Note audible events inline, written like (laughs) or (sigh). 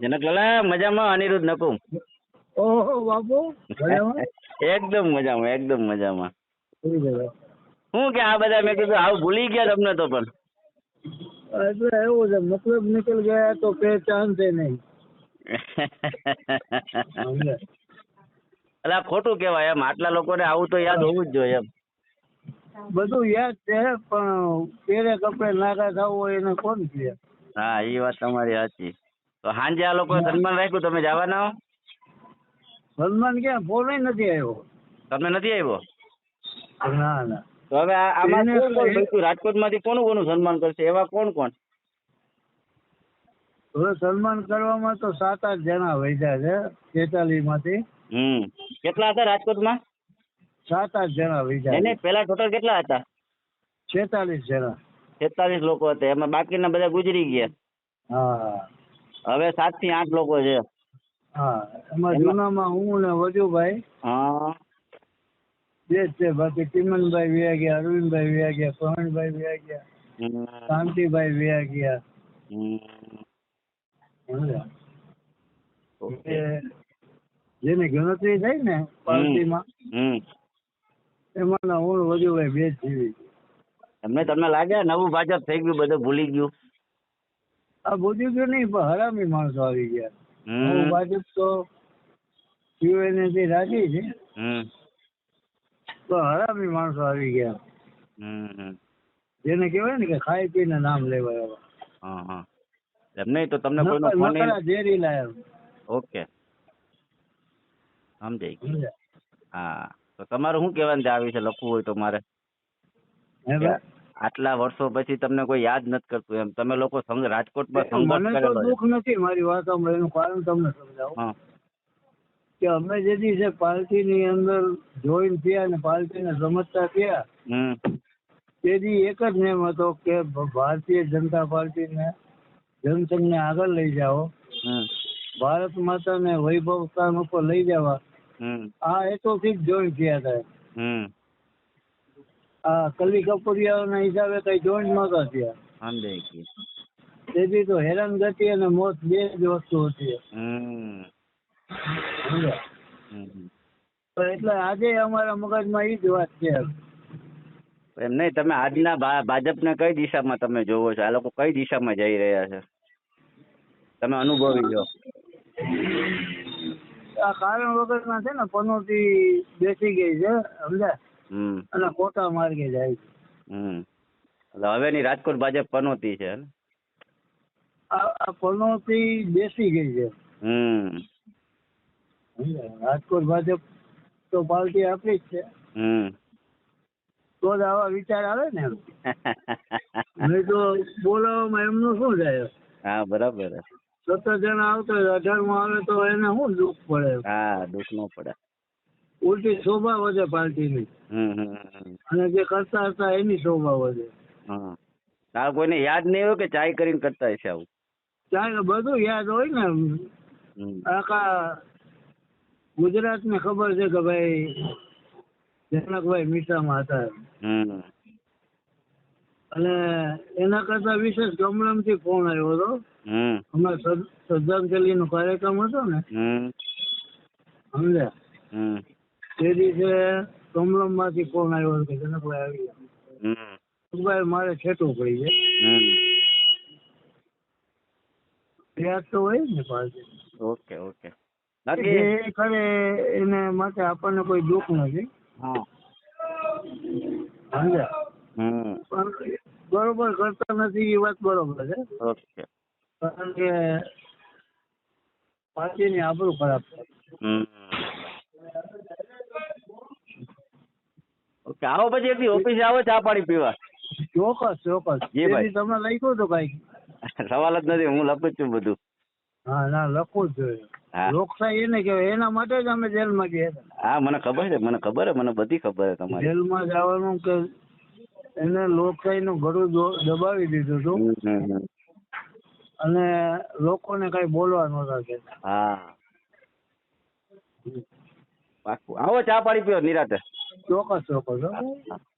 જનકલાલા મજામાં? અનિરુદ્ધ નકુમ. ઓહો બાપુ. (laughs) એકદમ મજામાં એકદમ મજામાં. હું કે આ બધા મેં કીધું આવું ભૂલી ગયા તમને તો પણ. એટલે એવું છે મતલબ નીકળ ગયા તો પહેચાન છે નહીં? એટલે ખોટું કેવાય એમ. આટલા લોકોને આવું તો યાદ હોવું જ જોઈએ એમ. બધું યાદ છે પણ પહેરે કપડે નાગા થવું હોય એને કોણ કહે? હા એ વાત તમારી સાચી. તો સાંજે આ લોકો સન્માન રાખ્યું? તમે જવાના હો? સલમાન ક્યાં ફોન નથી આવ્યો. તમે નથી આવ્યો? ના ના. તો હવે આમાં કોણ કોણ બચ્યું? રાજકોટમાંથી કોનું કોનું સન્માન કરશે? એવા કોણ કોણ? હવે સન્માન કરવામાં તો સાત આઠ જણા વૈધા છે છેતાલીસમાંથી હમ. કેટલા હતા રાજકોટમાં? સાત આઠ જણા વૈધા નહીં પેલા ટોટલ કેટલા હતા? છેતાલીસ જણા. છેતાલીસ લોકો હતા. એમાં બાકીના બધા ગુજરી ગયા. હા. હવે સાતથી આઠ લોકો છે. હા એમાં જૂનામાં હું ને વજુભાઈ. હા. બે જ છે બાકી ચિમનભાઈ વ્યા ગયા અરવિંદભાઈ વ્યા ગયા પ્રવીણભાઈ વ્યા ગયા શાંતિભાઈ વ્યા ગયા. જેની ગણતરી થાય ને પાર્ટીમાં એમાં હું વજુભાઈ બે જ જીવી. એમને તમને લાગે નવું ભાજપ થઈ ગયું બધું ભૂલી ગયું? આ ગયું નહીં પણ હરામી માણસો આવી ગયા. હું ભાજપ તો થી રાજી છે. તો હરામી માણસો આવી ગયા. જેને કહેવાય ને કે ખાઈ પીને નામ લેવાય એવા. હા હા. એમ નહીં તો તમને કોઈનો ફોન ઝેરીલા એમ ઓકે. સમજાઈ ગયું. હા. તો તમારું શું કહેવાનું છે? આ વિશે લખવું હોય તો મારે? આટલા વર્ષો પછી તમને કોઈ યાદ નથી કરતું એમ. તમે લોકો રાજકોટમાં સંઘર્ષ કરેલો દુઃખ નથી મારી વાત એનું કારણ તમને સમજાવું? કે અમે જે દિવસે પાર્ટીની અંદર જોઈન થયા ને પાર્ટીને સમજતા થયા તેથી એક જ નેમ હતો કે ભારતીય જનતા પાર્ટીને જનસંઘને આગળ લઈ જાઓ. ભારત માતાને વૈભવ સ્થાન ઉપર લઈ જવા. આ હેતુથી જ જોઈન થયા હતા. હમ આ કલી કપૂરિયાઓના હિસાબે કઈ જોઈન નહોતા થયા. તેથી તો હેરાનગતિ અને મોત બે જ વસ્તુ હતી. એટલે આજે અમારા મગજમાં એ જ વાત છે. એમ નહીં તમે આજના ભાજપને કઈ દિશામાં તમે જોવો છો? આ લોકો કઈ દિશામાં જઈ રહ્યા છે? તમે અનુભવી લો. આ કારણ વગરના છે ને પનોતી બેસી ગઈ છે સમજ્યા? અને ખોટા માર્ગે જાય છે. એટલે હવેની રાજકોટ ભાજપ પનોતી છે આ પનોતી બેસી ગઈ છે. રાજકોટ ભાજપ તો પાર્ટી આપણી જ છે. હમ. તો જ આવા વિચાર આવે ને (laughs) નહીં તો બોલાવવામાં એમનું શું જાય? હા બરાબર. સત્તર જણા આવતો અઢારમાં આવે તો એને શું દુઃખ પડે? હા દુઃખ ન પડે. ઉલટી શોભા વધે પાર્ટીની. અને જે કરતા હતા એની શોભા વધે. હા કોઈને યાદ નહીં હોય કે ચાય કરીને કરતા હશે આવું? ચાય બધું યાદ હોય ને. આખા ગુજરાત ને ખબર છે કે ભાઈ જનકભાઈ મીઠામાં હતા. અને એના કરતા વિશેષ ગમલમથી ફોન આવ્યો હતો. હમણાં શ્રદ્ધાંજલિ નો કાર્યક્રમ હતો ને. સમજ્યા? તે દિવસે કમલમમાંથી ફોન આવ્યો કે જનકભાઈ આવી ગયા. મારે છેટું પડી છે. યાદ તો હોય ને પાસે ઓકે ઓકે. એ કરે એને માટે આપણને કોઈ દુઃખ નથી. હા. સમજ્યા? બરોબર કરતા નથી એ વાત બરોબર છે. ઓકે. કારણ કે પાર્ટીની આબરૂ ખરાબ થાય હમ ઓકે આવો પછી એકદી ઓફિસે આવો ચા પાણી પીવા. ચોક્કસ ચોક્કસ. જે ભાઈ. તમને તમે લખ્યું હતું કઈ સવાલ જ નથી હું લખું છું બધું. હા ના લખવું જ જોઈએ. લોકશાહી એને કહેવાય એના માટે જ અમે જેલમાં ગયા હતા. હા મને ખબર છે મને ખબર છે મને બધી ખબર છે તમારી. જેલમાં જવાનું કે એને લોકશાહીનું ગળું દો- દબાવી દીધું હતું. અને લોકોને કઈ બોલવા નહોતા કે હા. પાક્કું આવો ચા પાણી પીઓ નિરાતે ચોક્કસ ચોક્કસ.